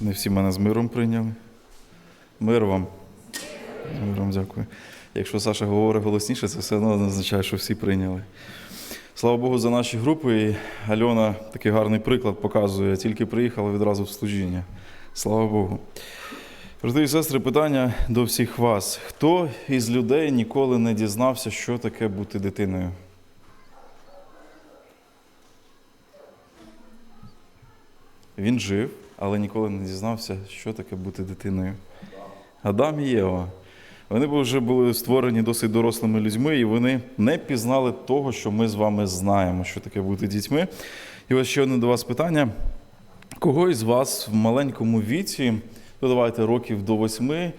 Не всі мене з миром прийняли. Мир вам. Мир вам дякую. Якщо Саша говорить голосніше, це все одно означає, що всі прийняли. Слава Богу, за наші групи. І Альона такий гарний приклад показує. Тільки приїхала відразу в служіння. Слава Богу. Брати і сестри, питання до всіх вас. Хто із людей ніколи не дізнався, що таке бути дитиною? Він жив, але ніколи не дізнався, що таке бути дитиною. Адам і Єва. Вони вже були створені досить дорослими людьми, і вони не пізнали того, що ми з вами знаємо, що таке бути дітьми. І ось ще одне до вас питання. Кого із вас в маленькому віці, ну давайте років до восьми,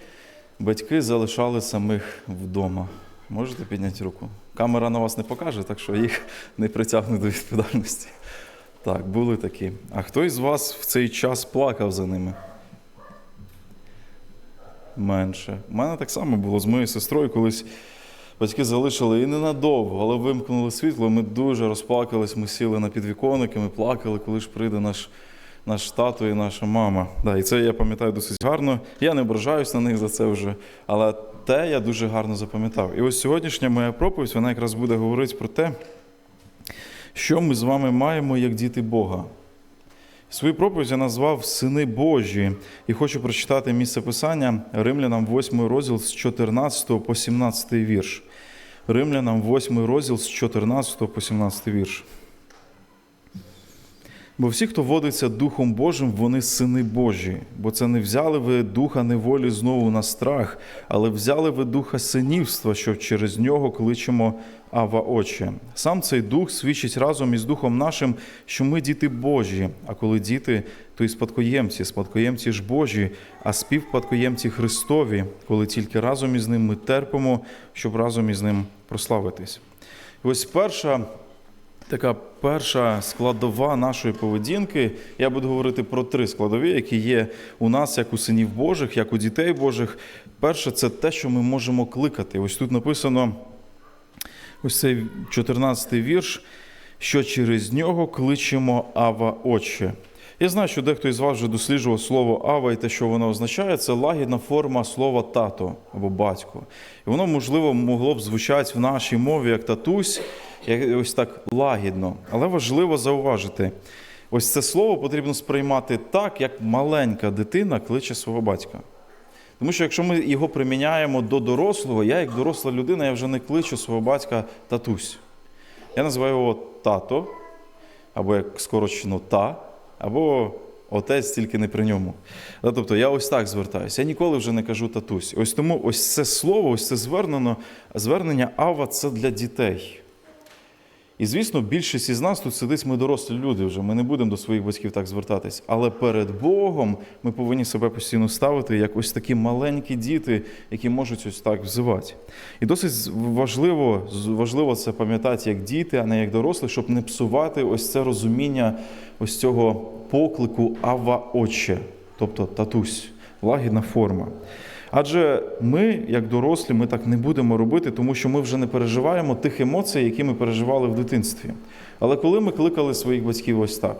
батьки залишали самих вдома? Можете підняти руку? Камера на вас не покаже, так що їх не притягне до відповідальності. Так, були такі. А хто із вас в цей час плакав за ними? Менше. У мене так само було з моєю сестрою, колись батьки залишили і ненадовго, але вимкнули світло. Ми дуже розплакались, ми сіли на підвіконники, ми плакали, коли ж прийде наш, наш тато і наша мама. Да, і це я пам'ятаю досить гарно. Я не ображаюсь на них за це вже, але те я дуже гарно запам'ятав. І ось сьогоднішня моя проповідь, вона якраз буде говорити про те, що ми з вами маємо як діти Бога. Свою проповідь я назвав Сини Божі і хочу прочитати місце писання Римлянам 8 розділ з 14 по 17 вірш. Римлянам 8 розділ з 14 по 17 вірш. Бо всі, хто водиться Духом Божим, вони сини Божі, бо це не взяли ви духа неволі знову на страх, але взяли ви духа синівства, що через нього кличемо Ава Отче. Сам цей дух свідчить разом із духом нашим, що ми діти Божі, а коли діти, то і спадкоємці, спадкоємці ж Божі, а співпадкоємці Христові, коли тільки разом із ним ми терпимо, щоб разом із ним прославитись. Ось перша Така перша складова нашої поведінки. Я буду говорити про три складові, які є у нас, як у синів Божих, як у дітей Божих. Перше, це те, що ми можемо кликати. Ось тут написано ось цей 14-й вірш, що через нього кличемо Ава Отче. Я знаю, що дехто із вас вже досліджував слово Ава і те, що воно означає, це лагідна форма слова тато або батько. І воно, можливо, могло б звучати в нашій мові як татусь, ось так лагідно. Але важливо зауважити, ось це слово потрібно сприймати так, як маленька дитина кличе свого батька. Тому що якщо ми його приміняємо до дорослого, я, як доросла людина, я вже не кличу свого батька татусь. Я називаю його тато, або як скорочено та, або отець тільки не при ньому. Тобто я ось так звертаюся. Я ніколи вже не кажу татусь. Ось тому ось це слово, ось це звернено, звернення Ава це для дітей. І, звісно, більшість із нас тут сидить, ми дорослі люди вже, ми не будемо до своїх батьків так звертатись. Але перед Богом ми повинні себе постійно ставити як ось такі маленькі діти, які можуть ось так взивати. І досить важливо, важливо це пам'ятати як діти, а не як дорослі, щоб не псувати ось це розуміння ось цього поклику Ава Отче, тобто татусь, лагідна форма. Адже ми, як дорослі, ми так не будемо робити, тому що ми вже не переживаємо тих емоцій, які ми переживали в дитинстві. Але коли ми кликали своїх батьків ось так,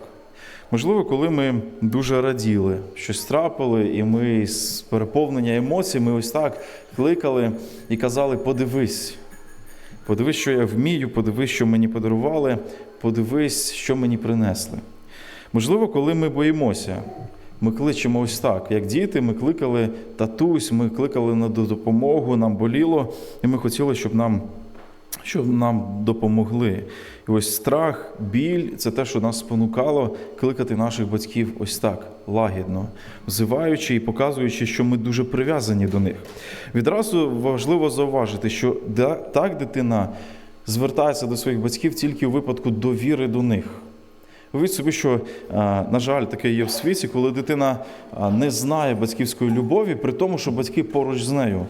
можливо, коли ми дуже раділи, щось трапили, і ми з переповнення емоцій, ми ось так кликали і казали: подивись, подивись, що я вмію, подивись, що мені подарували, подивись, що мені принесли. Можливо, коли ми боїмося. Ми кличемо ось так, як діти, ми кликали татусь, ми кликали на допомогу, нам боліло, і ми хотіли, щоб нам щоб нам допомогли. І ось страх, біль це те, що нас спонукало кликати наших батьків ось так, лагідно, взиваючи і показуючи, що ми дуже прив'язані до них. Відразу важливо зауважити, що так дитина звертається до своїх батьків тільки у випадку довіри до них. Уявіть собі, що, на жаль, таке є в світі, коли дитина не знає батьківської любові, при тому, що батьки поруч з нею.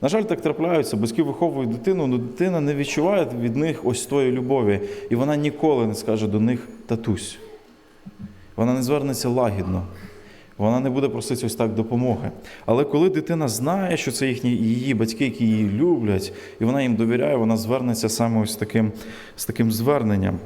На жаль, так трапляються, батьки виховують дитину, але дитина не відчуває від них ось тої любові, і вона ніколи не скаже до них татусь. Вона не звернеться лагідно, вона не буде просити ось так допомоги. Але коли дитина знає, що це їхні її батьки, які її люблять, і вона їм довіряє, вона звернеться саме ось таким, з таким зверненням.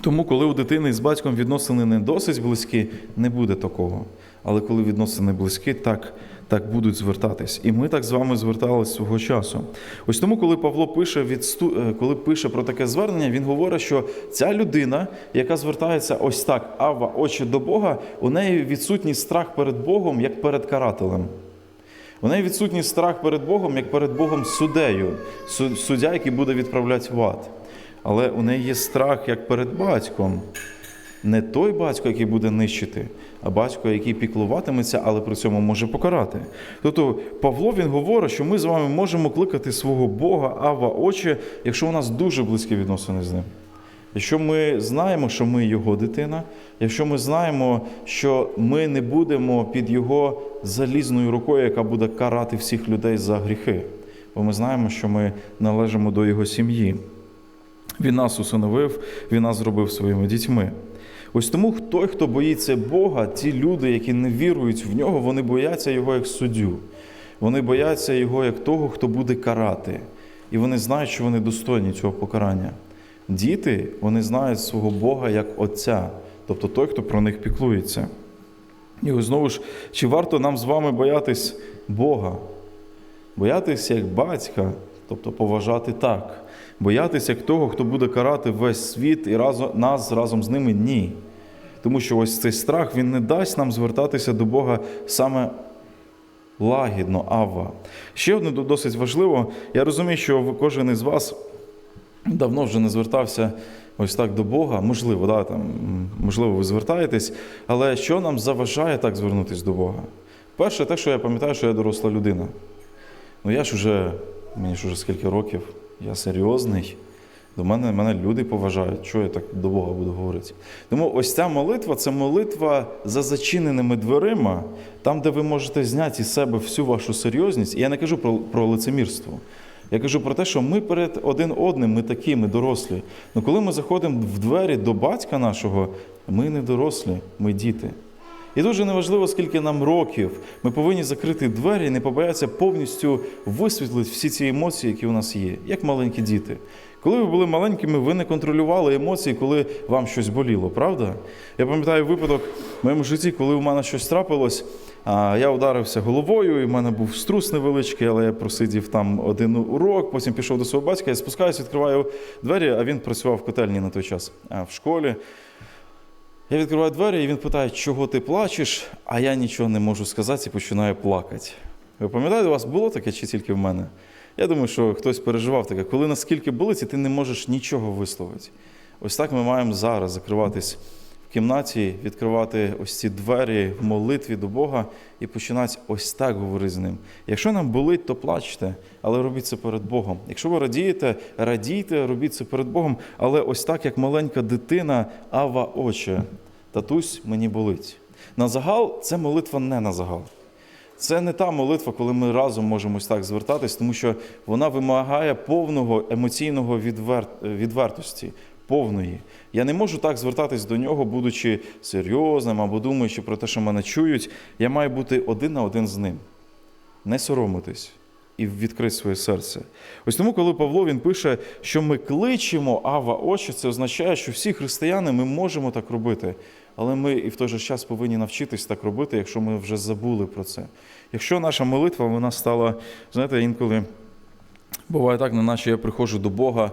Тому, коли у дитини з батьком відносини не досить близькі, не буде такого. Але коли відносини близькі, так, так будуть звертатись. І ми так з вами зверталися свого часу. Ось тому, коли Павло пише, відсту... е, коли пише про таке звернення, він говорить, що ця людина, яка звертається ось так, ава, очі до Бога, у неї відсутній страх перед Богом, як перед карателем. У неї відсутній страх перед Богом, як перед Богом суддею, суддя, який буде відправляти в ад. Але у неї є страх як перед батьком. Не той батько, який буде нищити, а батько, який піклуватиметься, але при цьому може покарати. Тобто Павло він говорить, що ми з вами можемо кликати свого Бога, Ава, Отче, якщо у нас дуже близькі відносини з ним. Якщо ми знаємо, що ми його дитина, якщо ми знаємо, що ми не будемо під його залізною рукою, яка буде карати всіх людей за гріхи, бо ми знаємо, що ми належимо до його сім'ї. Він нас усиновив, він нас зробив своїми дітьми. Ось тому той, хто боїться Бога, ті люди, які не вірують в нього, вони бояться його як суддю. Вони бояться його як того, хто буде карати. І вони знають, що вони достойні цього покарання. Діти, вони знають свого Бога як Отця, тобто той, хто про них піклується. І ось знову ж, чи варто нам з вами боятись Бога? Боятися як батька, тобто поважати так. Боятися як того, хто буде карати весь світ і разом, нас разом з ними ні. Тому що ось цей страх він не дасть нам звертатися до Бога саме лагідно, Авва. Ще одне досить важливо. Я розумію, що кожен із вас давно вже не звертався ось так до Бога. Можливо, да, там, можливо, ви звертаєтесь, але що нам заважає так звернутися до Бога? Перше, те, що я пам'ятаю, що я доросла людина. Ну я ж уже, мені ж уже скільки років, я серйозний. До мене, мене люди поважають, що я так до Бога буду говорити. Тому ось ця молитва це молитва за зачиненими дверима, там, де ви можете зняти із себе всю вашу серйозність. І я не кажу про, про лицемірство. Я кажу про те, що ми перед один одним, ми такі, ми дорослі. Ну коли ми заходимо в двері до батька нашого, ми не дорослі, ми діти. І дуже неважливо, скільки нам років, ми повинні закрити двері і не побоятися повністю висвітлити всі ці емоції, які у нас є, як маленькі діти. Коли ви були маленькими, ви не контролювали емоції, коли вам щось боліло, правда? Я пам'ятаю випадок в моєму житті, коли у мене щось трапилось, я ударився головою, і в мене був струс невеличкий, але я просидів там один урок, потім пішов до свого батька, я спускаюсь, відкриваю двері, а він працював в котельні на той час в школі. Я відкриваю двері, і він питає, чого ти плачеш, а я нічого не можу сказати і починаю плакати. Ви пам'ятаєте, у вас було таке чи тільки в мене? Я думаю, що хтось переживав таке, коли наскільки болить, і ти не можеш нічого висловити. Ось так ми маємо зараз закриватись кімнаті, відкривати ось ці двері в молитві до Бога і починати ось так говорити з ним. Якщо нам болить, то плачте, але робіть це перед Богом. Якщо ви радієте, радійте, робіть це перед Богом, але ось так, як маленька дитина, ава оче, татусь мені болить. На загал це молитва не на загал. Це не та молитва, коли ми разом можемо ось так звертатись, тому що вона вимагає повного емоційного відвер... відвертості, повної. Я не можу так звертатись до нього, будучи серйозним або думаючи про те, що мене чують. Я маю бути один на один з ним, не соромитись і відкрити своє серце. Ось тому, коли Павло він пише, що ми кличемо Ава очі, це означає, що всі християни ми можемо так робити. Але ми і в той же час повинні навчитись так робити, якщо ми вже забули про це. Якщо наша молитва вона стала, знаєте, інколи буває так, неначе я приходжу до Бога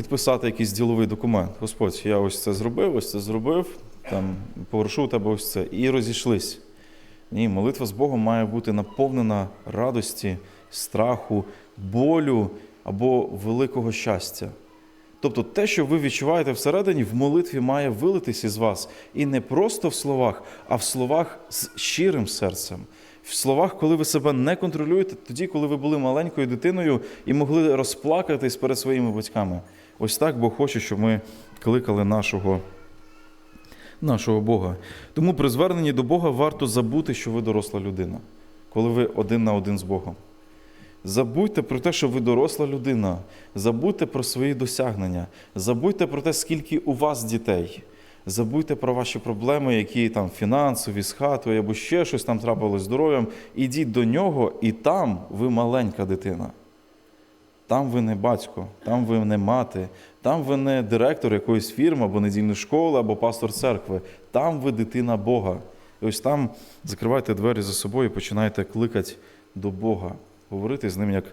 підписати якийсь діловий документ. Господь, я ось це зробив, ось це зробив, там попрошу у тебе ось це. І розійшлись. Ні, молитва з Богом має бути наповнена радості, страху, болю або великого щастя. Тобто те, що ви відчуваєте всередині, в молитві має вилитись із вас. І не просто в словах, а в словах з щирим серцем. В словах, коли ви себе не контролюєте, тоді, коли ви були маленькою дитиною і могли розплакатись перед своїми батьками. Ось так Бог хоче, щоб ми кликали нашого, нашого Бога. Тому при зверненні до Бога варто забути, що ви доросла людина, коли ви один на один з Богом. Забудьте про те, що ви доросла людина. Забудьте про свої досягнення. Забудьте про те, скільки у вас дітей. Забудьте про ваші проблеми, які там фінансові, з хатою або ще щось там трапилось здоров'ям. Ідіть до нього, і там ви маленька дитина. Там ви не батько, там ви не мати, там ви не директор якоїсь фірми або недільної школи, або пастор церкви. Там ви дитина Бога. І ось там закривайте двері за собою і починаєте кликати до Бога, говорити з ним, як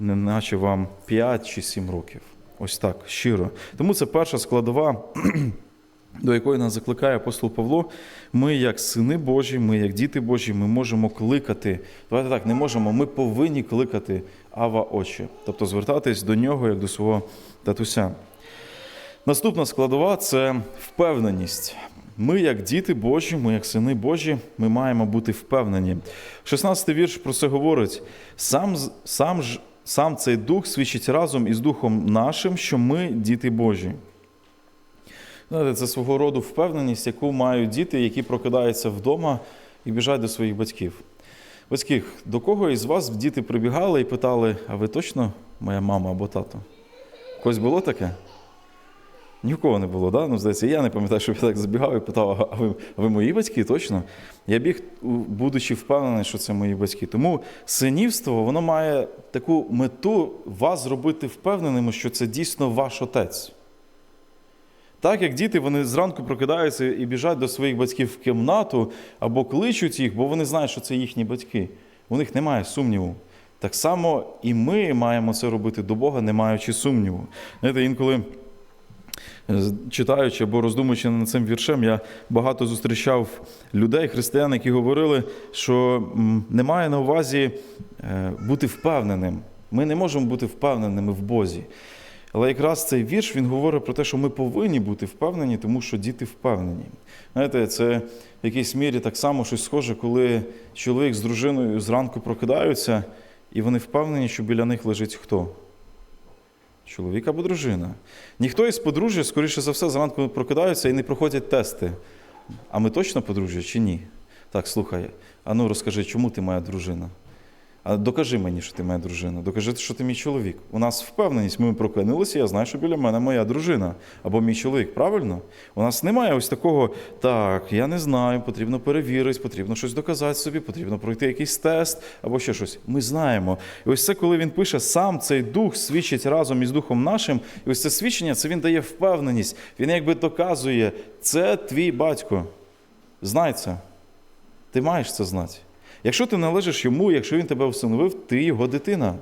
неначе вам 5 чи 7 років. Ось так, щиро. Тому це перша складова, до якої нас закликає апостол Павло. Ми, як сини Божі, ми, як діти Божі, ми можемо кликати. Давайте так, не можемо, ми повинні кликати Ава Очі, тобто звертатись до нього як до свого татуся. Наступна складова це впевненість. Ми, як діти Божі, ми, як сини Божі, ми маємо бути впевнені. 16-й вірш про це говорить: сам, сам, сам цей дух свідчить разом із духом нашим, що ми діти Божі. Знаєте, це свого роду впевненість, яку мають діти, які прокидаються вдома і біжать до своїх батьків. Батьки, до кого із вас діти прибігали і питали, а ви точно моя мама або тато? Когось було таке? Ні в кого не було, да? ну, здається, я не пам'ятаю, щоб я так забігав і питав, а ви, а ви мої батьки, точно? Я біг, будучи впевнений, що це мої батьки. Тому синівство, воно має таку мету вас зробити впевненими, що це дійсно ваш отець. Так як діти вони зранку прокидаються і біжать до своїх батьків в кімнату або кличуть їх, бо вони знають, що це їхні батьки. У них немає сумніву. Так само і ми маємо це робити до Бога, не маючи сумніву. Знаєте, інколи читаючи або роздумуючи над цим віршем, я багато зустрічав людей, християн, які говорили, що немає на увазі е, бути впевненим. Ми не можемо бути впевненими в Бозі. Але якраз цей вірш він говорить про те, що ми повинні бути впевнені, тому що діти впевнені. Знаєте, це в якійсь мірі так само щось схоже, коли чоловік з дружиною зранку прокидаються, і вони впевнені, що біля них лежить хто? Чоловік або дружина. Ніхто із подружжя, скоріше за все, зранку прокидаються і не проходять тести. А ми точно подружжя чи ні? Так, слухай, а ну розкажи, чому ти моя дружина? Докажи мені, що ти моя дружина. Докажи, що ти мій чоловік. У нас впевненість, ми прокинулися, я знаю, що біля мене моя дружина або мій чоловік. Правильно? У нас немає ось такого, так, я не знаю, потрібно перевірити, потрібно щось доказати собі, потрібно пройти якийсь тест або ще щось. Ми знаємо. І ось це, коли він пише, сам цей дух свідчить разом із духом нашим, і ось це свідчення, це він дає впевненість. Він якби доказує, це твій батько. Знай це. Ти маєш це знати. Якщо ти належиш йому, якщо він тебе всиновив, ти його дитина.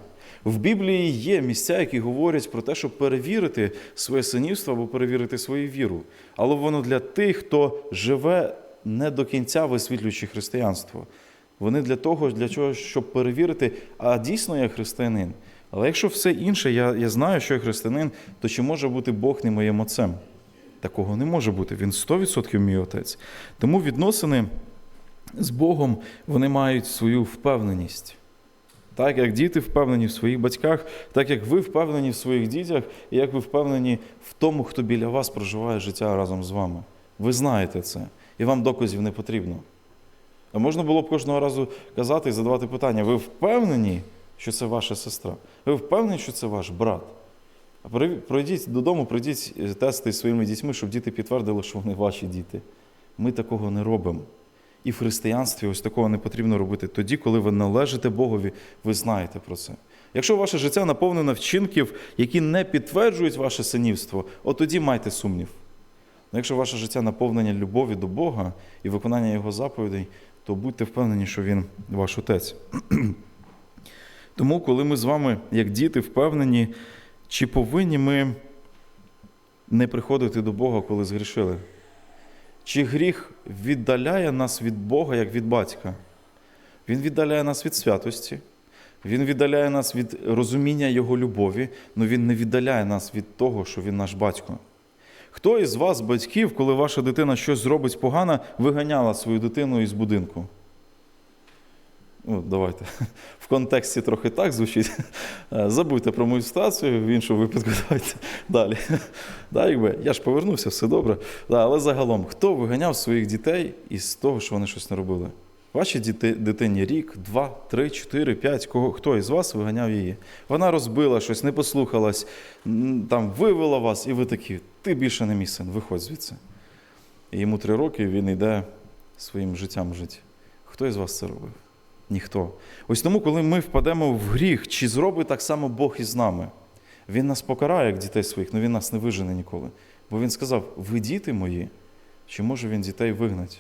В Біблії є місця, які говорять про те, щоб перевірити своє синівство або перевірити свою віру. Але воно для тих, хто живе не до кінця висвітлюючи християнство. Вони для того, для чого, щоб перевірити, а дійсно я християнин. Але якщо все інше, я, я знаю, що я християнин, то чи може бути Бог не моїм отцем? Такого не може бути. Він 100% мій отець. Тому відносини з Богом вони мають свою впевненість. Так як діти впевнені в своїх батьках, так як ви впевнені в своїх дітях, і як ви впевнені в тому, хто біля вас проживає життя разом з вами. Ви знаєте це, і вам доказів не потрібно. А можна було б кожного разу казати і задавати питання: ви впевнені, що це ваша сестра? Ви впевнені, що це ваш брат? А пройдіть додому, пройдіть е, тести зі своїми дітьми, щоб діти підтвердили, що вони ваші діти. Ми такого не робимо. І в християнстві ось такого не потрібно робити тоді, коли ви належите Богові, ви знаєте про це. Якщо ваше життя наповнене вчинків, які не підтверджують ваше синівство, от тоді майте сумнів. Але якщо ваше життя наповнення любові до Бога і виконання Його заповідей, то будьте впевнені, що Він ваш отець. Тому, коли ми з вами, як діти, впевнені, чи повинні ми не приходити до Бога, коли згрішили? Чи гріх віддаляє нас від Бога, як від батька? Він віддаляє нас від святості, він віддаляє нас від розуміння Його любові, але Він не віддаляє нас від того, що Він наш батько. Хто із вас, батьків, коли ваша дитина щось зробить погано, виганяла свою дитину із будинку? Ну, давайте. В контексті трохи так звучить. Е, Забудьте про мою ситуацію, в іншому випадку давайте далі. Да, якби, я ж повернувся, все добре. Да, але загалом, хто виганяв своїх дітей із того, що вони щось не робили? Вашій дитині рік, два, три, чотири, п'ять. Кого, хто із вас виганяв її? Вона розбила щось, не послухалась, там вивела вас, і ви такі, ти більше не мій син, виходь звідси. І йому три роки він йде своїм життям жити. Хто із вас це робив? Ніхто. Ось тому, коли ми впадемо в гріх, чи зробить так само Бог із нами? Він нас покарає, як дітей своїх, але він нас не вижене ніколи. Бо він сказав: ви діти мої, чи може він дітей вигнати?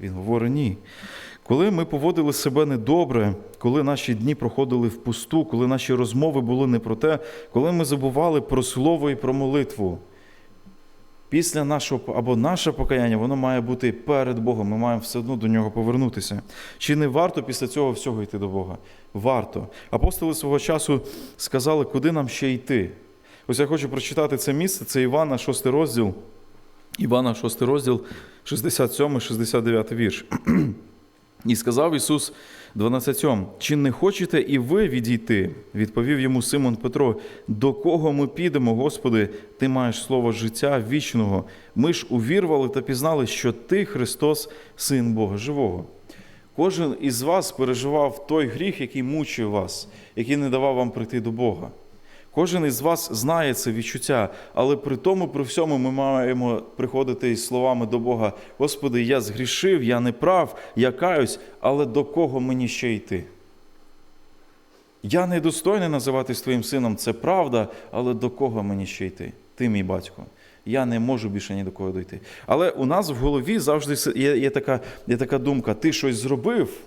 Він говорить ні. Коли ми поводили себе недобре, коли наші дні проходили впусту, коли наші розмови були не про те, коли ми забували про слово і про молитву, після нашого або наше покаяння, воно має бути перед Богом. Ми маємо все одно до нього повернутися. Чи не варто після цього всього йти до Бога? Варто. Апостоли свого часу сказали, куди нам ще йти. Ось я хочу прочитати це місце, це Івана, 6 розділ. Івана, 6 розділ, 67-69 вірш. І сказав Ісус 12. Чи не хочете і ви відійти? Відповів йому Симон Петро. До кого ми підемо, Господи? Ти маєш слово життя вічного. Ми ж увірвали та пізнали, що Ти, Христос, Син Бога Живого. Кожен із вас переживав той гріх, який мучив вас, який не давав вам прийти до Бога. Кожен із вас знає це відчуття, але при тому, при всьому, ми маємо приходити із словами до Бога: Господи, я згрішив, я не прав, я каюсь, але до кого мені ще йти? Я недостойний називатись твоїм сином, це правда, але до кого мені ще йти? Ти мій батько. Я не можу більше ні до кого дойти. Але у нас в голові завжди є, є, така, є така думка: ти щось зробив,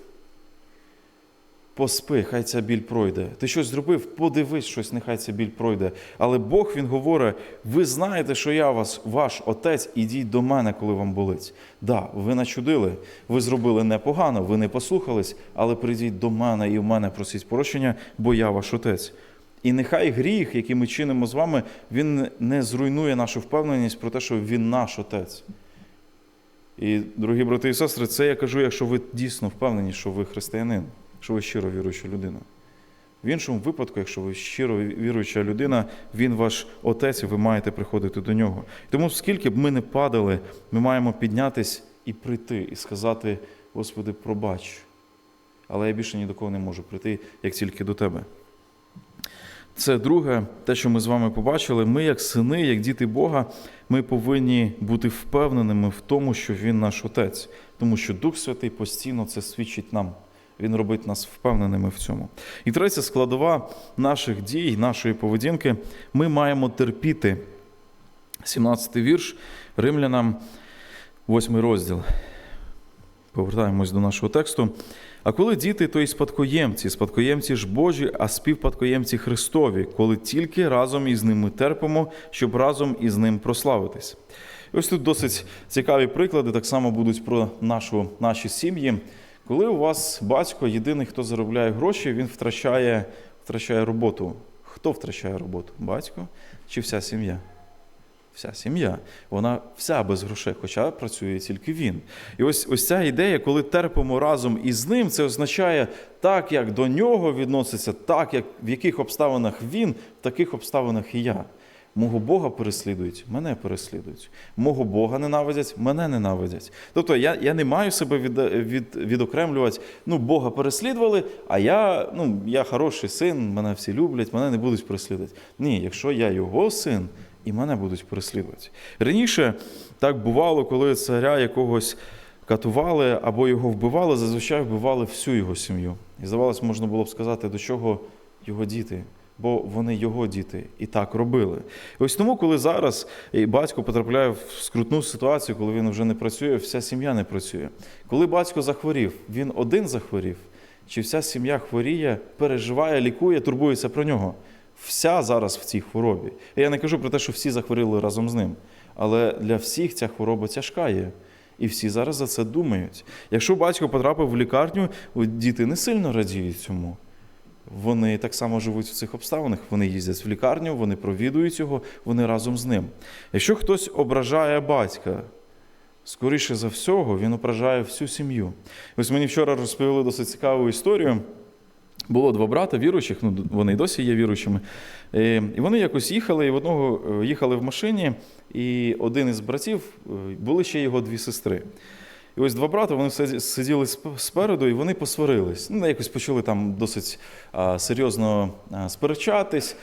поспи, хай ця біль пройде. Ти щось зробив, подивись щось, нехай ця біль пройде. Але Бог Він говорить: ви знаєте, що я вас, ваш отець, ідіть до мене, коли вам болить. Да, ви начудили, ви зробили непогано, ви не послухались, але прийдіть до мене і в мене просіть прощення, бо я ваш отець. І нехай гріх, який ми чинимо з вами, він не зруйнує нашу впевненість про те, що він наш отець. І, дорогі брати і сестри, це я кажу, якщо ви дійсно впевнені, що ви християнин, що ви щиро віруюча людина. В іншому випадку, якщо ви щиро віруюча людина, він ваш отець, і ви маєте приходити до нього. Тому, скільки б ми не падали, ми маємо піднятись і прийти, і сказати: Господи, пробач. Але я більше ні до кого не можу прийти, як тільки до Тебе. Це друге, те, що ми з вами побачили. Ми, як сини, як діти Бога, ми повинні бути впевненими в тому, що Він наш Отець, тому що Дух Святий постійно це свідчить нам. Він робить нас впевненими в цьому. І третя складова наших дій, нашої поведінки, ми маємо терпіти. 17 вірш Римлянам, 8 розділ. Повертаємось до нашого тексту. А коли діти, то і спадкоємці, спадкоємці ж Божі, а співпадкоємці Христові, коли тільки разом із ними терпимо, щоб разом із ним прославитись. І ось тут досить цікаві приклади, так само будуть про нашу, наші сім'ї. Коли у вас батько єдиний, хто заробляє гроші, він втрачає, втрачає роботу. Хто втрачає роботу? Батько чи вся сім'я? Вся сім'я, вона вся без грошей, хоча працює тільки він. І ось ось ця ідея, коли терпимо разом із ним, це означає так, як до нього відноситься, так, як в яких обставинах він, в таких обставинах і я. Мого Бога переслідують, мене переслідують. Мого Бога ненавидять, мене ненавидять. Тобто я я не маю себе від, від, відокремлювати, ну, Бога переслідували, а я ну, я хороший син, мене всі люблять, мене не будуть переслідувати. Ні, якщо я його син, і мене будуть переслідувати. Раніше так бувало, коли царя якогось катували або його вбивали, зазвичай вбивали всю його сім'ю. І здавалось, можна було б сказати, до чого його діти. Бо вони його діти і так робили. І ось тому, коли зараз батько потрапляє в скрутну ситуацію, коли він вже не працює, вся сім'я не працює. Коли батько захворів, він один захворів, чи вся сім'я хворіє, переживає, лікує, турбується про нього. Вся зараз в цій хворобі. Я не кажу про те, що всі захворіли разом з ним. Але для всіх ця хвороба тяжка є. І всі зараз за це думають. Якщо батько потрапив в лікарню, діти не сильно радіють цьому. Вони так само живуть в цих обставинах. Вони їздять в лікарню, вони провідують його, вони разом з ним. Якщо хтось ображає батька, скоріше за всього, він ображає всю сім'ю. Ось мені вчора розповіли досить цікаву історію. Було два брата віруючих, ну вони й досі є віруючими. І вони якось їхали, і в одного їхали в машині, і один із братів були ще його дві сестри. І ось два брати вони сиділи спереду, і вони посварились. Ну, якось почали там досить а, серйозно а, сперечатись.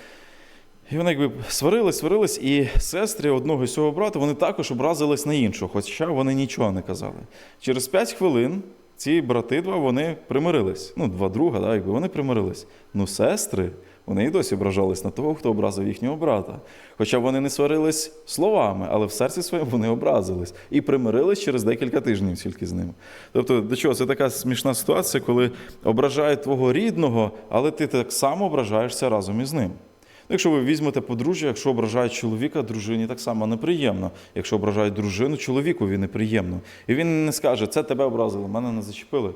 І вони якби сварились, сварились, і сестри одного з цього брата вони також образились на іншого, хоча вони нічого не казали. Через п'ять хвилин ці брати два вони примирились. Ну, два друга, да, якби вони примирились. Ну, сестри, вони і досі ображались на того, хто образив їхнього брата. Хоча вони не сварились словами, але в серці своєму вони образились і примирились через декілька тижнів тільки з ним. Тобто, до чого це така смішна ситуація, коли ображають твого рідного, але ти так само ображаєшся разом із ним. Ну, Якщо ви візьмете подружжя, якщо ображають чоловіка, дружині так само неприємно. Якщо ображають дружину, чоловікові неприємно. І він не скаже, це тебе образили, мене не зачепили.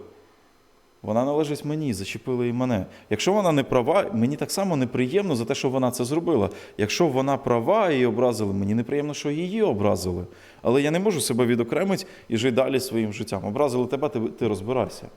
Вона належить мені, зачепили і мене. Якщо вона не права, мені так само неприємно за те, що вона це зробила. Якщо вона права і образили, мені неприємно, що її образили. Але я не можу себе відокремити і жити далі своїм життям. Образили тебе, ти, ти розбирайся.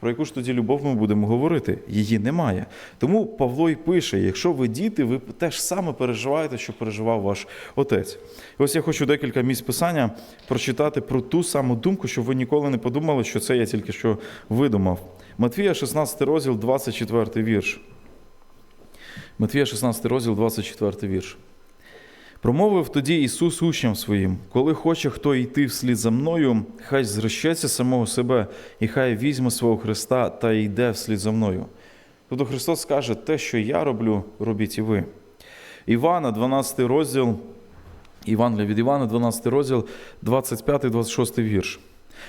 Про яку ж тоді любов ми будемо говорити? Її немає. Тому Павло й пише: якщо ви діти, ви теж саме переживаєте, що переживав ваш отець. І ось я хочу декілька місць писання прочитати про ту саму думку, щоб ви ніколи не подумали, що це я тільки що видумав. Матвія, 16 розділ, 24 вірш. Матвія, 16 розділ, 24 вірш. Промовив тоді Ісус учням своїм: коли хоче хто йти вслід за мною, хай зречеться самого себе, і хай візьме свого Христа та йде вслід за мною. Тобто Христос каже, те, що я роблю, робіть і ви. Івана, 12 розділ, Івангелія від Івана, 12 розділ, 25-26 вірш.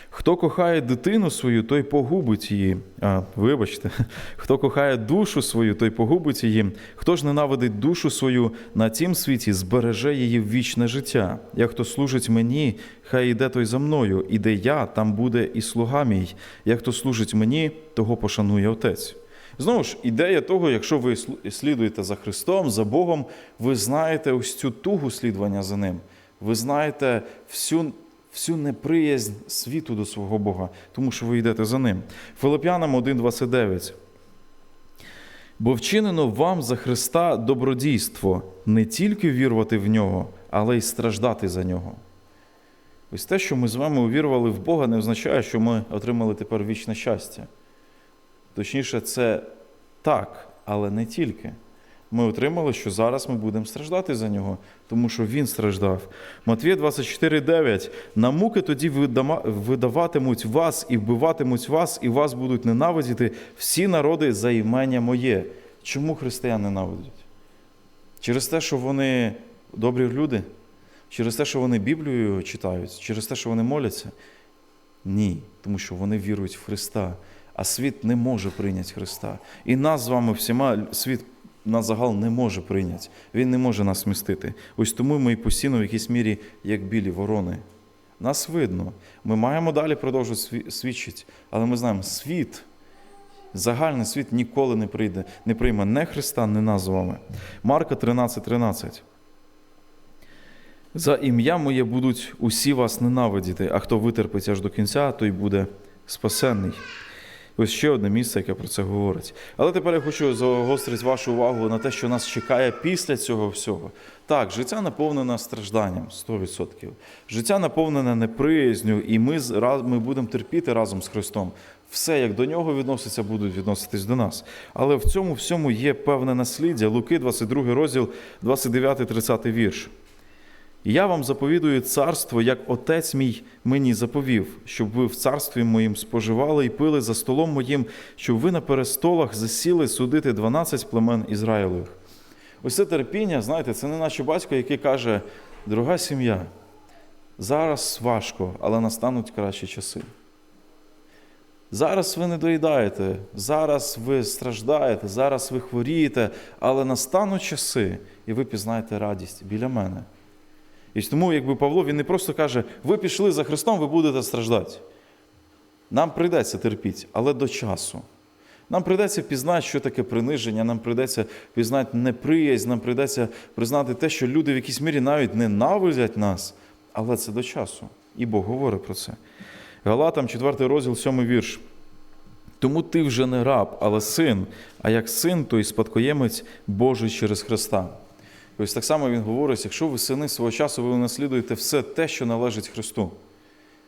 Хто кохає дитину свою, той погубить її. А, вибачте, хто кохає душу свою, той погубить її. Хто ж ненавидить душу свою на цім світі, збереже її в вічне життя. Як хто служить мені, хай іде той за мною, і де я, там буде і слуга мій. Як хто служить мені, того пошанує Отець. Знову ж, ідея того, якщо ви слідуєте за Христом, за Богом, ви знаєте ось цю тугу слідування за Ним. Ви знаєте всю всю неприязнь світу до свого Бога, тому що ви йдете за ним. Филип'янам 1,29. Бо вчинено вам за Христа добродійство, не тільки вірувати в нього, але й страждати за нього. Ось те, що ми з вами увірували в Бога, не означає, що ми отримали тепер вічне щастя. Точніше, це так, але не тільки ми отримали, що зараз ми будемо страждати за нього, тому що він страждав. Матвія 24,9. На муки тоді видаватимуть вас і вбиватимуть вас, і вас будуть ненавидіти всі народи за імення моє. Чому християн ненавидять? Через те, що вони добрі люди? Через те, що вони Біблію читають, через те, що вони моляться? Ні, тому що вони вірують в Христа, а світ не може прийняти Христа. І нас з вами всіма світ на загал не може прийняти. Він не може нас містити. Ось тому ми постійно в якійсь мірі, як білі ворони. Нас видно. Ми маємо далі продовжувати свідчити, але ми знаємо, світ, загальний світ ніколи не прийде, не прийме не Христа, не нас з вами. Марка 13, 13. За ім'я моє будуть усі вас ненавидіти, а хто витерпить аж до кінця, той буде спасенний. Ось ще одне місце, яке про це говорить. Але тепер я хочу загострити вашу увагу на те, що нас чекає після цього всього. Так, життя наповнене стражданням 100%. Життя наповнене неприязню, і ми ми будемо терпіти разом з Христом. Все, як до нього відноситься, будуть відноситись до нас. Але в цьому всьому є певне насліддя. Луки, 22 розділ, 29-30 вірш. Я вам заповідую царство, як отець мій мені заповів, щоб ви в царстві моїм споживали і пили за столом моїм, щоб ви на перестолах засіли судити 12 племен Ізраїлевих. Ось це терпіння, знаєте, це не наче батько, який каже: дорога сім'я, зараз важко, але настануть кращі часи. Зараз ви не доїдаєте, зараз ви страждаєте, зараз ви хворієте, але настануть часи, і ви пізнаєте радість біля мене. І тому, якби Павло, він не просто каже, ви пішли за Христом, ви будете страждати. Нам прийдеться терпіти, але до часу. Нам прийдеться пізнати, що таке приниження, нам прийдеться пізнати неприязнь, нам прийдеться признати те, що люди в якійсь мірі навіть ненавидять нас, але це до часу. І Бог говорить про це. Галатам, 4 розділ, 7 вірш. Тому ти вже не раб, але син, а як син, то і спадкоємець Божий через Христа. Ось так само він говорить: якщо ви сини свого часу, ви наслідуєте все те, що належить Христу.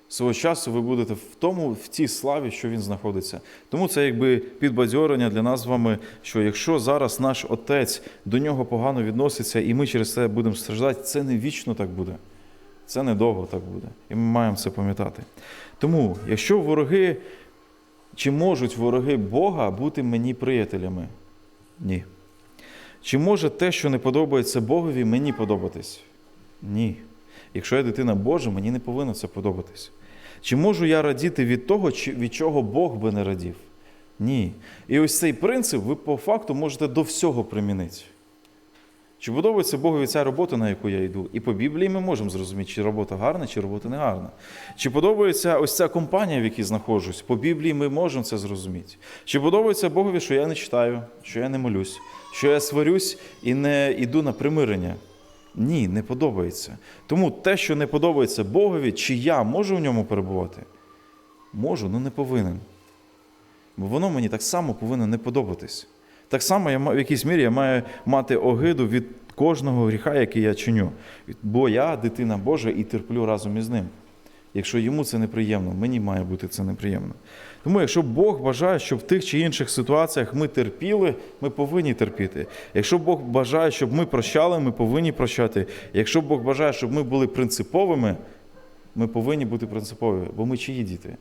Свого часу ви будете в тому, в тій славі, що він знаходиться. Тому це якби підбадьорення для нас з вами, що якщо зараз наш отець до нього погано відноситься, і ми через це будемо страждати, це не вічно так буде. Це недовго так буде. І ми маємо це пам'ятати. Тому, якщо вороги Чи можуть вороги Бога бути мені приятелями? Ні. Чи може те, що не подобається Богові, мені подобатись? Ні. Якщо я дитина Божа, мені не повинно це подобатись. Чи можу я радіти від того, від чого Бог би не радів? Ні. І ось цей принцип ви по факту можете до всього примінити. Чи подобається Богові ця робота, на яку я йду? І по Біблії ми можемо зрозуміти, чи робота гарна, чи робота не гарна. Чи подобається ось ця компанія, в якій знаходжусь? По Біблії ми можемо це зрозуміти. Чи подобається Богові, що я не читаю, що я не молюсь, що я сварюсь і не йду на примирення? Ні, не подобається. Тому те, що не подобається Богові, чи я можу в ньому перебувати? Можу, але не повинен. Бо воно мені так само повинно не подобатись. Так само я в якійсь мірі я маю мати огиду від кожного гріха, який я чиню. Бо я дитина Божа і терплю разом із ним. Якщо йому це неприємно, мені має бути це неприємно. Тому, якщо Бог бажає, щоб в тих чи інших ситуаціях ми терпіли, ми повинні терпіти. Якщо Бог бажає, щоб ми прощали, ми повинні прощати. Якщо Бог бажає, щоб ми були принциповими, ми повинні бути принциповими, бо ми чиї діти?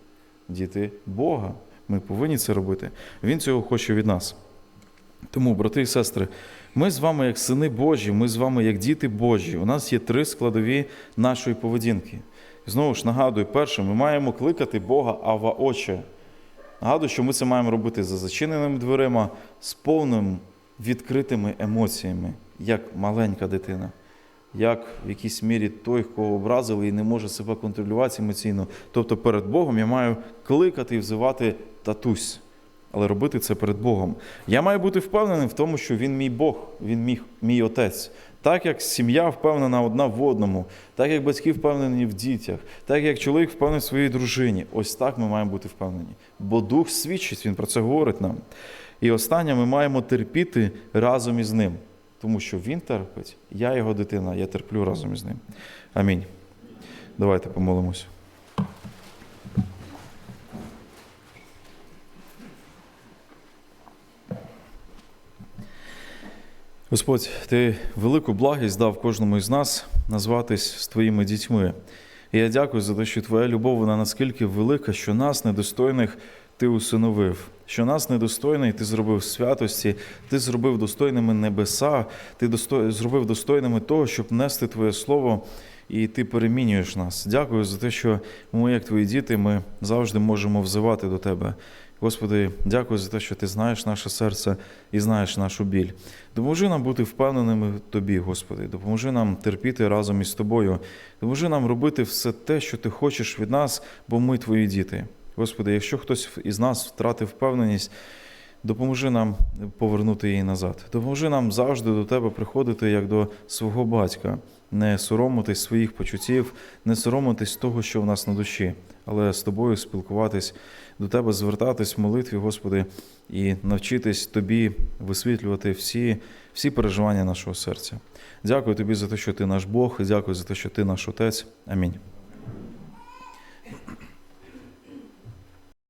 Діти Бога. Ми повинні це робити. Він цього хоче від нас. Тому, брати і сестри, ми з вами як сини Божі, ми з вами як діти Божі. У нас є три складові нашої поведінки. Знову ж нагадую, перше, ми маємо кликати Бога Ава Отче. Нагадую, що ми це маємо робити за зачиненими дверима, з повним відкритими емоціями, як маленька дитина, як в якійсь мірі той, кого образили і не може себе контролювати емоційно. Тобто перед Богом я маю кликати і взивати татусь, але робити це перед Богом. Я маю бути впевненим в тому, що Він мій Бог, Він мій, мій отець. Так як сім'я впевнена одна в одному, так як батьки впевнені в дітях, так як чоловік впевнений в своїй дружині. Ось так ми маємо бути впевнені. Бо Дух свідчить, Він про це говорить нам. І останнє ми маємо терпіти разом із ним, тому що Він терпить, я його дитина, я терплю разом із ним. Амінь. Давайте помолимось. Господь, Ти велику благість дав кожному із нас назватись з Твоїми дітьми. І я дякую за те, що Твоя любов вона наскільки велика, що нас, недостойних, Ти усиновив, що нас недостойний, Ти зробив святості, Ти зробив достойними небеса, Ти достой... зробив достойними того, щоб нести Твоє Слово, і Ти перемінюєш нас. Дякую за те, що ми, як Твої діти, ми завжди можемо взивати до Тебе. Господи, дякую за те, що Ти знаєш наше серце і знаєш нашу біль. Допоможи нам бути впевненими в Тобі, Господи. Допоможи нам терпіти разом із Тобою. Допоможи нам робити все те, що Ти хочеш від нас, бо ми Твої діти. Господи, якщо хтось із нас втратив впевненість, допоможи нам повернути її назад. Допоможи нам завжди до Тебе приходити як до свого батька, не соромитись своїх почуттів, не соромитись того, що в нас на душі, але з тобою спілкуватись, до Тебе звертатись в молитві, Господи, і навчитись Тобі висвітлювати всі, всі переживання нашого серця. Дякую Тобі за те, що Ти наш Бог, дякую за те, що Ти наш Отець. Амінь.